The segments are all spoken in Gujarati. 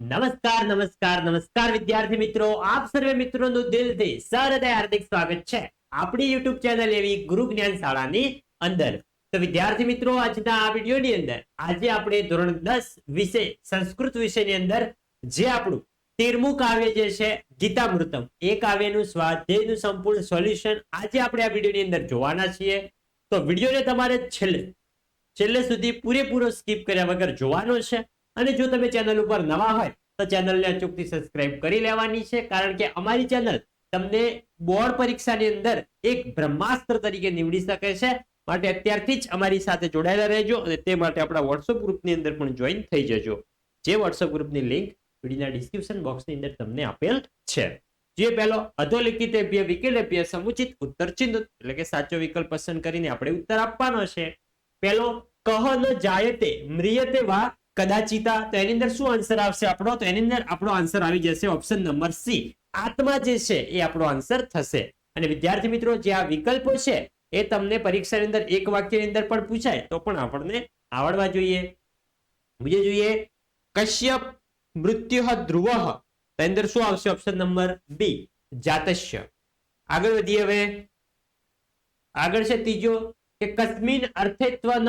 નમસ્કાર નમસ્કાર નમસ્કાર વિદ્યાર્થી મિત્રો. આપ સર્વે મિત્રોનું દિલથી સહૃદય હાર્દિક સ્વાગત છે. આપણી યુટ્યુબ ચેનલ એવી ગુરુ જ્ઞાન શાળાની અંદર. તો વિદ્યાર્થી મિત્રો, આજના આ વિડીયોની અંદર આજે આપણે ધોરણ દસ વિષય સંસ્કૃત વિષયની અંદર જે આપણું તેરમું કાવ્ય જે છે, ગીતામૃતમ, એ કાવ્યનું સ્વાધ્યાયનું સંપૂર્ણ સોલ્યુશન આજે આપણે આ વિડીયોની અંદર જોવાના છીએ. તો વિડીયોને તમારે છેલ્લે છેલ્લે સુધી પૂરેપૂરો સ્કીપ કર્યા વગર જોવાનો છે. અને જો તમે ચેનલ ઉપર નવા હોય, તો ચેનલને અચૂકથી સબસ્ક્રાઇબ કરી લેવાની છે. કારણ કે અમારી ચેનલ તમને બોર્ડ પરીક્ષાની અંદર એક બ્રહ્માસ્ત્ર તરીકે નીવડી શકે છે. માટે અત્યારથી જ અમારી સાથે જોડાયેલા રહેજો અને તે માટે આપણા વોટ્સઅપ ગ્રુપની અંદર પણ જોઈન થઈ જજો. જે વોટ્સઅપ ગ્રુપની લિંક વિડીયોના ડિસ્ક્રિપ્શન બોક્સની અંદર તમને આપેલ છે. જે પહેલો અધોલિખિત એભ્ય વિકલ એભ્ય સમુચિત ઉત્તર ચિહ્ન એટલે કે સાચો વિકલ્પ પસંદ કરીને આપણે ઉત્તર આપવાનો છે. પહેલો, કહ ન જાયતે, મ્રિયતે વા કદાચિતા તો એની અંદર શું આન્સર આવશે આપણો? તો એની અંદર આપણો આન્સર આવી જશે ઓપ્શન નંબર સી. આત્મા જે છે એ આપણો આન્સર થશે. અને વિદ્યાર્થી મિત્રો, જે આ વિકલ્પો છે, એ તમને પરીક્ષાની અંદર એક વાક્યની અંદર પણ પૂછાય, તો પણ આપણને આવડવા જોઈએ. બીજે જોઈએ, કશ્યપ મૃત્યુ ધ્રુવ. તેની અંદર શું આવશે ઓપ્શન નંબર બી? જાતસ્ય. આગળ વધીએ હવે. આગળ છે ત્રીજો, કે કસ્મિન અર્થેત્વ ન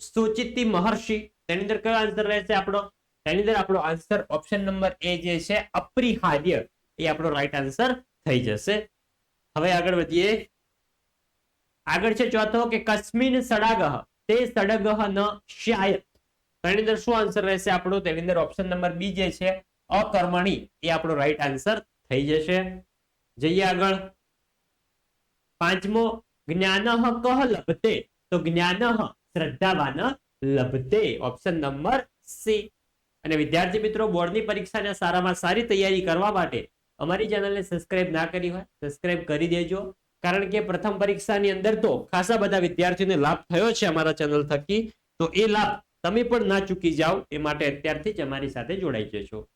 સૂચિતિ મહર્ષિ. તેની અંદર કયો આન્સર રહેશે આપણો? તેની અંદર આપણો આન્સર ઓપ્શન નંબર એ જે છે, અપરિહાર્ય, એ આપણો રાઈટ આન્સર થઈ જશે. હવે આગળ વધીએ. આગળ છે ચોથો કે કસ્મિન સડાગહ તે સડગહ ન શ્યાયત તેની અંદર શું આન્સર રહેશે આપણો? તેની અંદર ઓપ્શન નંબર બી જે છે, અકર્મણી, એ આપણો રાઈટ આન્સર થઈ જશે. જઈએ આગળ. પાંચમો, જ્ઞાન કહ લભતે, તો જ્ઞાન શ્રદ્ધાવાન લભતે? Option number C. અને વિદ્યાર્થી મિત્રો, બોર્ડની પરીક્ષાને સારામાં સારી તૈયારી કરવા માટે અમારી ચેનલને સબસ્ક્રાઇબ ના કરી હોય સબસ્ક્રાઇબ કરી દેજો. કારણ કે પ્રથમ પરીક્ષાની અંદર તો ખાસા બધા વિદ્યાર્થીઓને લાભ થયો છે અમારા ચેનલ થકી. તો એ લાભ તમે પણ ના ચૂકી જાઓ, એ માટે અત્યારથી જ અમારી સાથે જોડાઈ જશો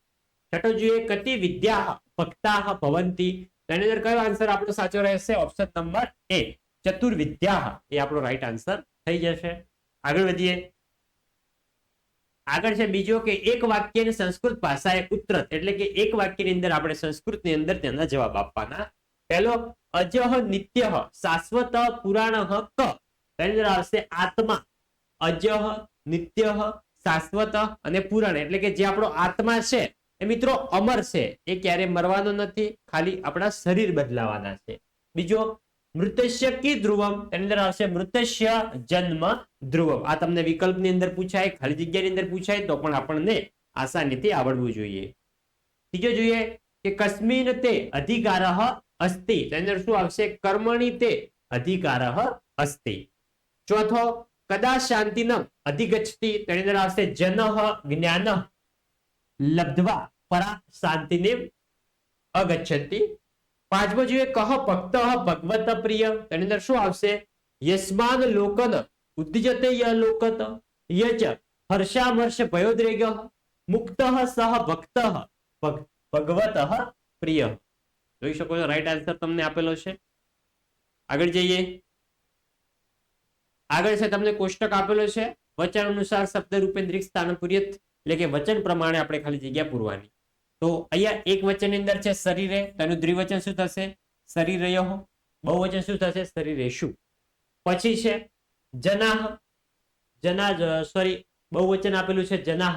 છઠ્ઠો જોઈએ કતિ વિદ્યા ભક્તા ભવંતી. તેની અંદર કયો આન્સર આપણો સાચો રહેશે? ઓપ્શન નંબર એ. ચતુર્વિદ્યા. એ આપણો રાઈટ આન્સર થઈ જશે. આગળ વધીએ. આગળ છે બીજો કે એક વાક્યને સંસ્કૃત ભાષાએ ઉત્તરત, એટલે કે એક વાક્યની અંદર આપણે સંસ્કૃતની અંદર તેના જવાબ આપવાના. પહેલો, અજહ નિત્ય શાશ્વત પુરાણ ક. અંદર આવશે આત્મા. અજહ નિત્ય શાશ્વત અને પુરાણ, એટલે કે જે આપણો આત્મા છે, એ મિત્રો અમર છે. એ ક્યારે મરવાનો નથી, ખાલી આપણા શરીર બદલાવાના છે. બીજો મૃતસ્ય કી ધ્રુવમ? તેની અંદર આવશે મૃતસ્ય જન્મ ધ્રુવમ. આ તમને વિકલ્પની અંદર પૂછાય, ખાલી જગ્યાની અંદર પૂછાય, તો પણ આપણને આસાનીથી આવડવું જોઈએ. બીજો જોઈએ કે કસ્મિન તે અધિકાર અસ્તિ. તેની અંદર શું આવશે? કર્મણી તે અધિકાર અસ્તિ. ચોથો કદા શાંતિનમ અધિગચ્છતિ. તેની અંદર આવશે જન, જ્ઞાન, લબ્ધવા, પરા શાંતિને અગચ્છતિ. પાંચમો જોઈએ કહ ભક્ત ભગવત પ્રિય. તેની અંદર શું આવશે? યસ્માન લોકન ઉદ્દજતે ય લોકત, યચ, હર્ષામર્ષ ભયોદ્રેગ, મુક્ત સહ ભક્ત ભગવત પ્રિય. જોઈ શકો છો રાઈટ આન્સર તમને આપેલો છે. આગળ જઈએ. આગળ છે, તમને કોષ્ટક આપેલો છે. વચન અનુસાર શબ્દ રૂપેન્દ્રિક સ્થાન પૂર્યત, એટલે કે વચન પ્રમાણે આપણે ખાલી જગ્યા પૂરવાની. તો અહીંયા એક વચનની અંદર છે શરીરે તેનું દ્વિવચન શું થશે? શરીરયો બહુવચન શું થશે? શરીરેશુ પછી છે જનાહ, જના સોરી બહુવચન આપેલું છે જનાહ.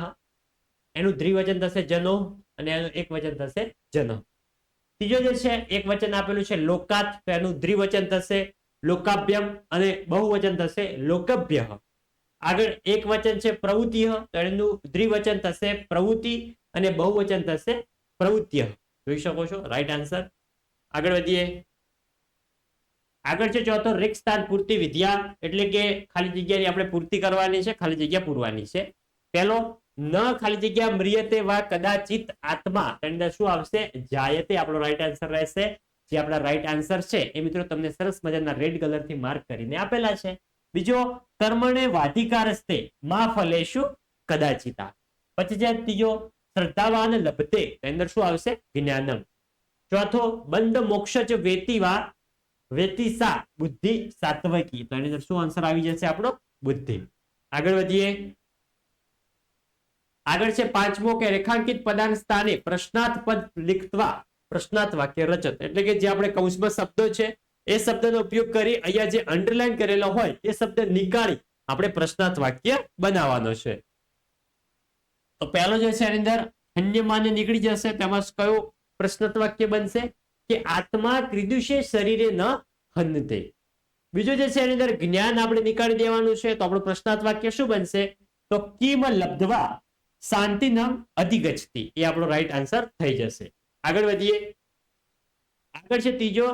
એનું દ્વિવચન થશે જનો અને એનું એક વચન થશે જન. ત્રીજો જે છે, એક વચન આપેલું છે લોકાત એનું દ્વિવચન થશે લોકાભ્યમ અને બહુવચન થશે લોકભ્ય. આગળ એક વચન છે પ્રવૃત્તિ, તો એનું દ્વિવચન થશે પ્રવૃત્તિ અને બહુવચન થશે પ્રવૃત્ય. જોઈ શકો છો? રાઈટ આન્સર આગળ વધીએ. આગળ છે ચોથો, રિક સ્થાન પૂર્તિ વિદ્યા. એટલે કે ખાલી જગ્યાની આપણે પૂર્તિ કરવાની છે, ખાલી જગ્યા પૂરવાની છે. પહેલો, ન ખાલી જગ્યા મ્રિયતે વા કદાચિત આત્મા. તેની શું આવશે? જાયતે આપણો રાઈટ આન્સર રહેશે. જે આપણા રાઈટ આન્સર છે. એ મિત્રો તમને સરસ મજાના રેડ કલરથી માર્ક કરીને આપેલા છે. બીજો, કર્મણે વાધિકારસ્તે મા ફલેશુ કદાચિતા. પછી જે ત્રીજો શ્રદ્ધાવાન લભતે. તેની શું આવશે? જ્ઞાનમ. ચોથો, બંધ મોક્ષ જ વેતીવા, વેતીસા, બુદ્ધિ સાત્વકી. તો એની અંદર શું આન્સર આવી જશે આપણો? બુદ્ધિ. આગળ વધીએ. આગળ છે પાંચમો કે રેખાંકિત પદાર્થ સ્થાને પ્રશ્નાર્થ પદ લિખવા. પ્રશ્નાર્થ વાક્ય રચત. એટલે કે જે આપણે કૌંસમાં શબ્દો છે, એ શબ્દનો ઉપયોગ કરી અહીંયા જે અંડરલાઈન કરેલો હોય, એ શબ્દ નીકાળી આપણે પ્રશ્નાર્થ વાક્ય બનાવવાનો છે. તો પહેલો જે છે એની અંદર અન્ય માન્ય નીકળી જશે. તેમાં કયો વાક્ય બનશે? કે આત્મા ક્રિદુષે શરીરે ન હનતે બીજો જે છે એની અંદર જ્ઞાન આપણે નીકાળી દેવાનું છે. તો આપણું પ્રશ્નાર્થ શું બનશે? તો કિમ લબ્ધવા શાંતિનમ અધિગચતી એ આપણો રાઈટ આન્સર થઈ જશે. આગળ વધીએ. આગળ છે ત્રીજો,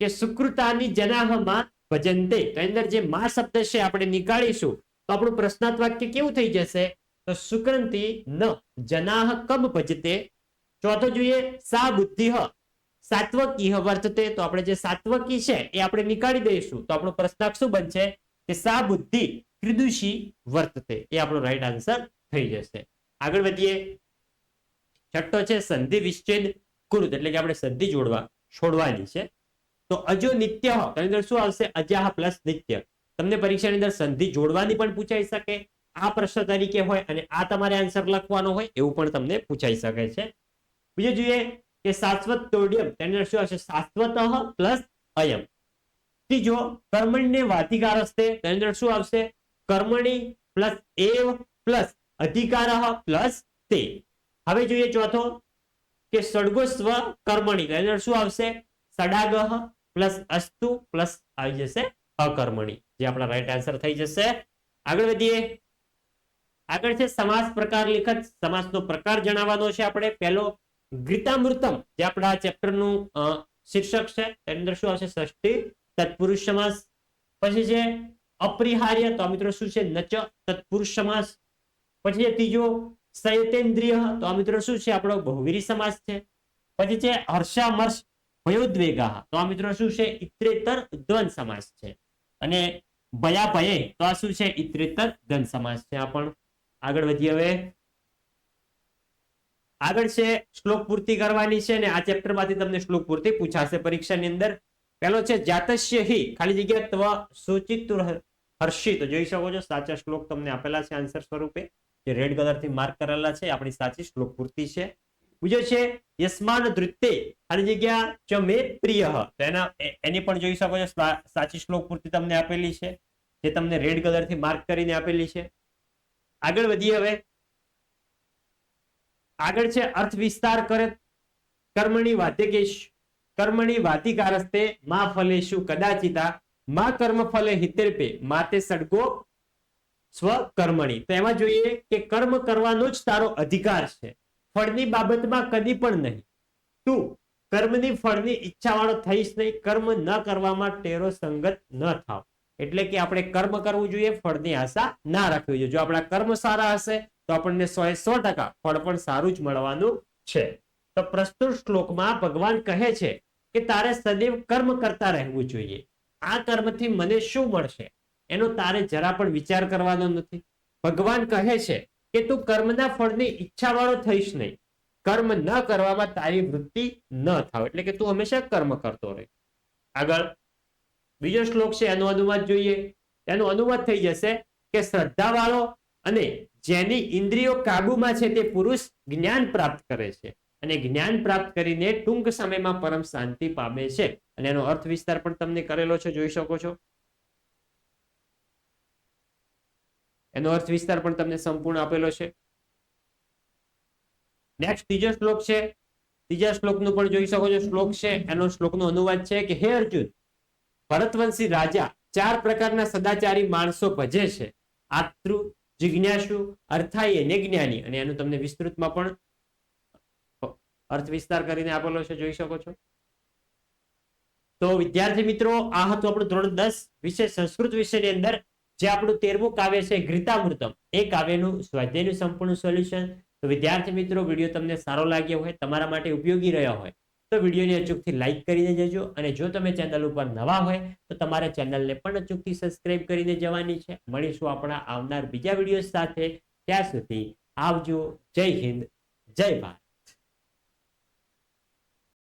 કે સુકૃતાની જનાહમાં ભજનતે તો અંદર જે મા શબ્દ છે આપણે નીકાળીશું, તો આપણું પ્રશ્નાર્થ વાક્ય કેવું થઈ જશે? તો શુક્રંતિ ન. જનાહ કબ ભજતે? ચોથો જોઈએ, સા બુદ્ધિ સાત્વકી વર્તતે? તો આપણે જે સાત્વકી છે, એ આપણે નીકાળી દઈશું. તો આપણો પ્રશ્નાર્થ શું બનશે? કે સા બુદ્ધિ ક્રિદુષી વર્તતે? એ આપણો રાઈટ આન્સર થઈ જશે. આગળ વધીએ. છઠ્ઠો છે, સંધિ વિચ્છેદ કૃત એટલે કે આપણે સંધિ જોડવા, છોડવાની છે. તો અજો નિત્ય. તેની અંદર શું આવશે? અજાહ પ્લસ નિત્ય. તમને પરીક્ષાની અંદર સંધિ જોડવાની પણ પૂછાઈ શકે. આ પ્રશ્ન તરીકે હોય અને આ તમારે આન્સર લખવાનો હોય એવું પણ તમને પૂછાઈ શકે છે. બીજું જોઈએ કે શાશ્વત તોડિયમ તેની શું હશે? શાશ્વત પ્લસ અયમ. ત્રીજો કર્મણ્ય વાધિકાર હશે, તેની અંદર શું આવશે? કર્મણી પ્લસ એવ પ્લસ અધિકાર પ્લસ તે. હવે જોઈએ ચોથો કે સડગો સ્વ કર્મણી, તેની અંદર શું આવશે? સડાગહ પ્લસ અસ્તુ પ્લસ આવી જશે અકર્મણી. જે આપણા રાઈટ આન્સર થઈ જશે. આગળ વધીએ. આગળ છે સમાસ પ્રકાર લેખક. સમાસનો પ્રકાર જણાવવાનો છે આપણે. પહેલો ગીતામૃતમ, જે આપણા ચેપ્ટરનું શીર્ષક છે. તેની અંદર શું આવશે? ષષ્ઠી, તત્પુરુષ સમાસ. પછી છે અપરિહાર્ય, તો મિત્રો શું છે? નચ, તત્પુરુષ સમાસ. પછી છે ત્રીજો સયતેન્દ્રિય, તો મિત્રો શું છે? આપણો બહુવીરી સમાસ છે. પછી છે હર્ષામર્ષ, ભયોદ્વેગા. તો આ મિત્રો શું છે? ઇત્રેતર દ્વંદ સમાસ છે. અને ભયા ભયે તો આ શું છે? ઇત્રેતર દ્વંદ સમાસ છે આ પણ. આગળ વધીએ હવે. આગળ છે, શ્લોક પૂર્તિ કરવાની છે અને આ ચેપ્ટરમાંથી તમને શ્લોક પૂર્તિ પૂછાશે પરીક્ષાની અંદર. પહેલો છે, જાતસ્ય હિ. ખાલી જગ્યા ત્વ સૂચિત હર્ષિત જોઈ શકો છો, સાચા શ્લોક તમને આપેલા છે આન્સર સ્વરૂપે, જે રેડ કલરથી માર્ક કરેલા છે, આપણી સાચી શ્લોક પૂર્તિ છે. બીજો છે, યસ્માન ધૃત્તે. ખાલી જગ્યા ચ મે પ્રિય. તો એના એની પણ જોઈ શકો છો સાચી શ્લોક પૂર્તિ તમને આપેલી છે, જે તમને રેડ કલરથી માર્ક કરીને આપેલી છે. આગળ વધીએ હવે. આગળ છે અર્થ વિસ્તાર કરે કર્મણી વાદ્યકેશ, કર્મણી વાતિકારસ્તે, મા ફલેશુ કદાચિતા, મા કર્મ ફલે હિતેરપે, માતે સડગો સ્વ કર્મણી. તો એમાં જોઈએ કે કર્મ કરવાનો જ તારો અધિકાર છે. ફળની બાબતમાં કદી પણ નહીં. તું કર્મની ફળની ઈચ્છા વાળો થઈશ નહીં. કર્મ ન કરવામાં ટેરો સંગત ન થાવ. એટલે કે આપણે કર્મ કરવું જોઈએ, ફળની આશા ના રાખવી જોઈએ. જો આપણા કર્મ સારા હશે, તો આપણને સો સો ફળ પણ સારું જ મળવાનું છે. તો પ્રસ્તુત શ્લોકમાં ભગવાન કહે છે કે તારે સદૈવ કર્મ કરતા રહેવું જોઈએ. આ કર્મથી મને શું મળશે? એનો તારે જરા પણ વિચાર કરવાનો નથી. ભગવાન કહે છે કે તું કર્મના ફળની ઈચ્છા વાળો થઈશ નહીં. કર્મ ન કરવામાં તારી વૃત્તિ ન થાવ. એટલે કે તું હંમેશા કર્મ કરતો રહે. આગળ બીજો શ્લોક છે, એનો અનુવાદ જોઈએ. એનો અનુવાદ થઈ જશે કે શ્રદ્ધા વાળો અને જેની ઇન્દ્રિયો કાબુમાં છે તે પુરુષ જ્ઞાન પ્રાપ્ત કરે છે. અને જ્ઞાન પ્રાપ્ત કરીને ટૂંક સમયમાં પરમ શાંતિ પામે છે. અને એનો અર્થ વિસ્તાર પણ તમને કરેલો છે, જોઈ શકો છો. એનો અર્થ વિસ્તાર પણ તમને સંપૂર્ણ આપેલો છે. નેક્સ્ટ ત્રીજો શ્લોક છે. ત્રીજા શ્લોકનું પણ જોઈ શકો છો, શ્લોક છે. એનો શ્લોકનો અનુવાદ છે કે, હે અર્જુન ભરતવંશી રાજા ચાર પ્રકારના સદાચારી માણસો ભજે છે. આતૃ જિજ્ઞાસુ અર્થાય ને જ્ઞાની. અને એનું તમને વિસ્તૃતમાં પણ અર્થ વિસ્તાર કરીને આપેલો છે, જોઈ શકો છો. તો વિદ્યાર્થી મિત્રો, આ હતું આપણું ધોરણ દસ વિશે સંસ્કૃત વિષયની અંદર, જે આપણું તેરમું કાવ્ય છે, ગીતામૃતમ. એ કાવ્યનું સ્વાધ્યાયનું સંપૂર્ણ સોલ્યુશન. તો વિદ્યાર્થી મિત્રો, વીડિયો તમને સારો લાગ્યો હોય, તમારા માટે ઉપયોગી રહ્યો હોય તો વિડીયોને અચૂકથી લાઇક કરીને જજો અને જો તમે ચેનલ ઉપર નવા હોય તો તમારે ચેનલને પણ અચૂકથી સબસ્ક્રાઇબ કરીને જવાની છે. મળીશું આપણા આવનાર બીજા વીડિયો સાથે. ત્યાં સુધી આવજો. જય હિન્દ. જય ભારત.